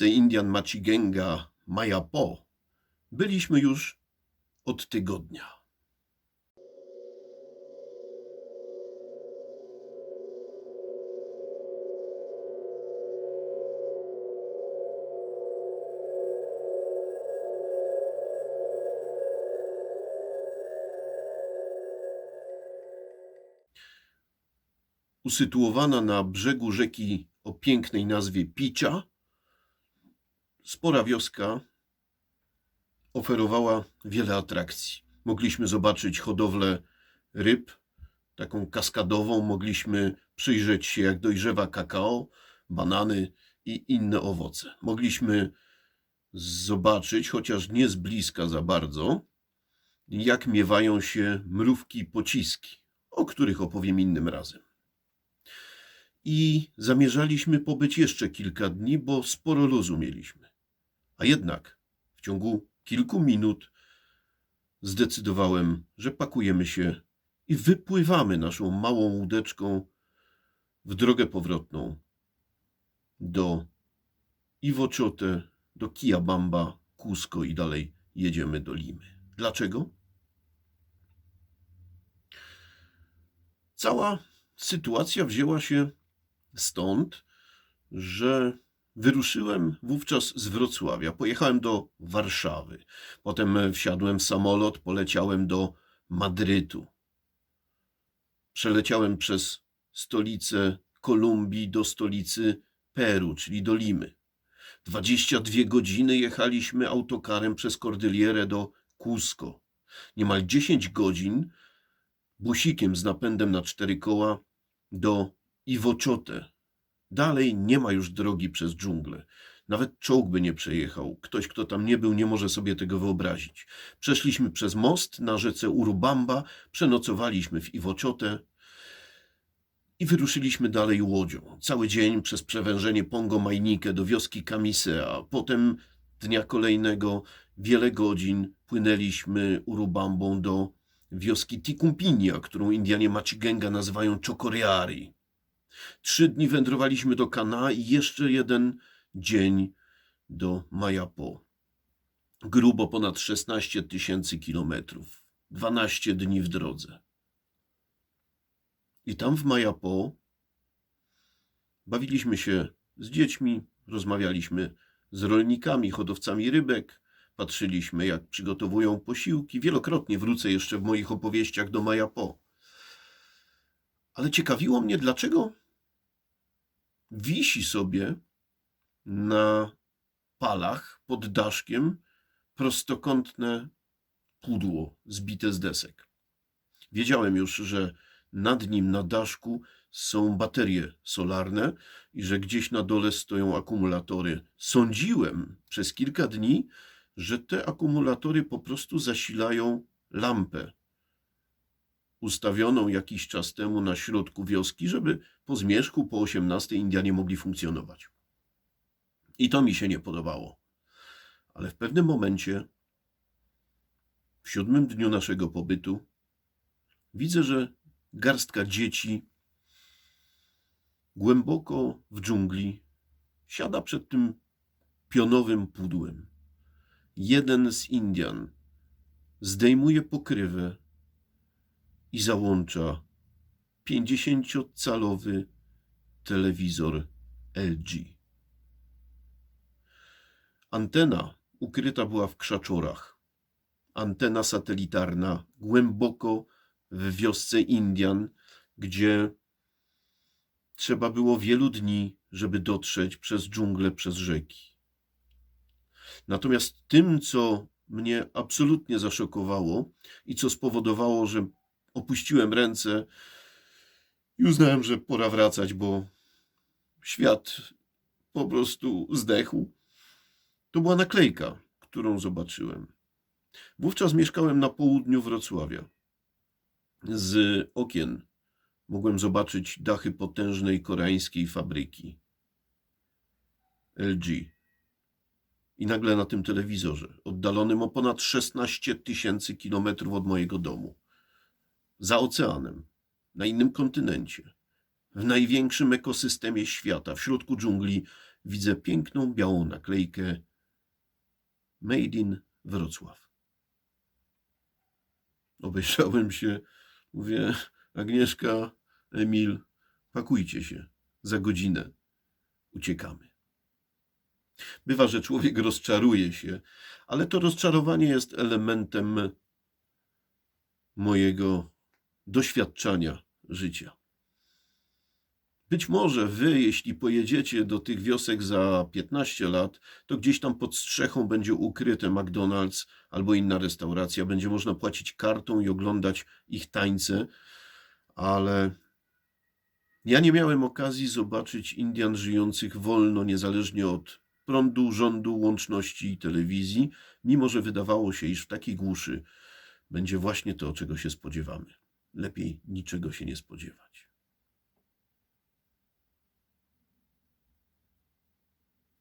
wiosce Indian Machigenga Mayapo byliśmy już od tygodnia. Usytuowana na brzegu rzeki o pięknej nazwie Picia, spora wioska oferowała wiele atrakcji. Mogliśmy zobaczyć hodowlę ryb, taką kaskadową, mogliśmy przyjrzeć się, jak dojrzewa kakao, banany i inne owoce. Mogliśmy zobaczyć, chociaż nie z bliska za bardzo, jak miewają się mrówki pociski, o których opowiem innym razem. I zamierzaliśmy pobyć jeszcze kilka dni, bo sporo luzu mieliśmy. A jednak w ciągu kilku minut zdecydowałem, że pakujemy się i wypływamy naszą małą łódeczką w drogę powrotną do Iwoczote, do Kiabamba, Cusco i dalej jedziemy do Limy. Dlaczego? Cała sytuacja wzięła się stąd, że wyruszyłem wówczas z Wrocławia. Pojechałem do Warszawy. Potem wsiadłem w samolot, poleciałem do Madrytu. Przeleciałem przez stolicę Kolumbii do stolicy Peru, czyli do Limy. 22 godziny jechaliśmy autokarem przez Kordylierę do Cusco. Niemal 10 godzin busikiem z napędem na cztery koła do Iwoczote. Dalej nie ma już drogi przez dżunglę. Nawet czołg by nie przejechał. Ktoś, kto tam nie był, nie może sobie tego wyobrazić. Przeszliśmy przez most na rzece Urubamba, przenocowaliśmy w Iwoczote i wyruszyliśmy dalej łodzią. Cały dzień przez przewężenie Pongo Majnikę do wioski Kamise, a potem dnia kolejnego wiele godzin płynęliśmy Urubambą do wioski Tikumpinia, którą Indianie Machigenga nazywają Chokoreari. Trzy dni wędrowaliśmy do Kana i jeszcze jeden dzień do Mayapo. Grubo ponad 16 tysięcy kilometrów. 12 dni w drodze. I tam w Mayapo bawiliśmy się z dziećmi, rozmawialiśmy z rolnikami, hodowcami rybek, patrzyliśmy jak przygotowują posiłki. Wielokrotnie wrócę jeszcze w moich opowieściach do Mayapo. Ale ciekawiło mnie, dlaczego wisi sobie na palach pod daszkiem prostokątne pudło zbite z desek. Wiedziałem już, że nad nim na daszku są baterie solarne i że gdzieś na dole stoją akumulatory. Sądziłem przez kilka dni, że te akumulatory po prostu zasilają lampę ustawioną jakiś czas temu na środku wioski, żeby po zmierzchu po 18 Indianie mogli funkcjonować. I to mi się nie podobało. Ale w pewnym momencie, w siódmym dniu naszego pobytu, widzę, że garstka dzieci głęboko w dżungli siada przed tym pionowym pudłem. Jeden z Indian zdejmuje pokrywę i załącza 50-calowy telewizor LG. Antena ukryta była w krzaczorach. Antena satelitarna głęboko w wiosce Indian, gdzie trzeba było wielu dni, żeby dotrzeć przez dżunglę, przez rzeki. Natomiast tym, co mnie absolutnie zaszokowało i co spowodowało, że opuściłem ręce i uznałem, że pora wracać, bo świat po prostu zdechł. To była naklejka, którą zobaczyłem. Wówczas mieszkałem na południu Wrocławia. Z okien mogłem zobaczyć dachy potężnej koreańskiej fabryki LG. I nagle na tym telewizorze, oddalonym o ponad 16 tysięcy kilometrów od mojego domu, za oceanem, na innym kontynencie, w największym ekosystemie świata, w środku dżungli, widzę piękną białą naklejkę Made in Wrocław. Obejrzałem się, mówię, Agnieszka, Emil, pakujcie się, za godzinę uciekamy. Bywa, że człowiek rozczaruje się, ale to rozczarowanie jest elementem mojego doświadczania życia. Być może wy, jeśli pojedziecie do tych wiosek za 15 lat, to gdzieś tam pod strzechą będzie ukryte McDonald's albo inna restauracja, będzie można płacić kartą i oglądać ich tańce, ale ja nie miałem okazji zobaczyć Indian żyjących wolno, niezależnie od prądu, rządu, łączności i telewizji, mimo że wydawało się, iż w takiej głuszy będzie właśnie to, czego się spodziewamy. Lepiej niczego się nie spodziewać.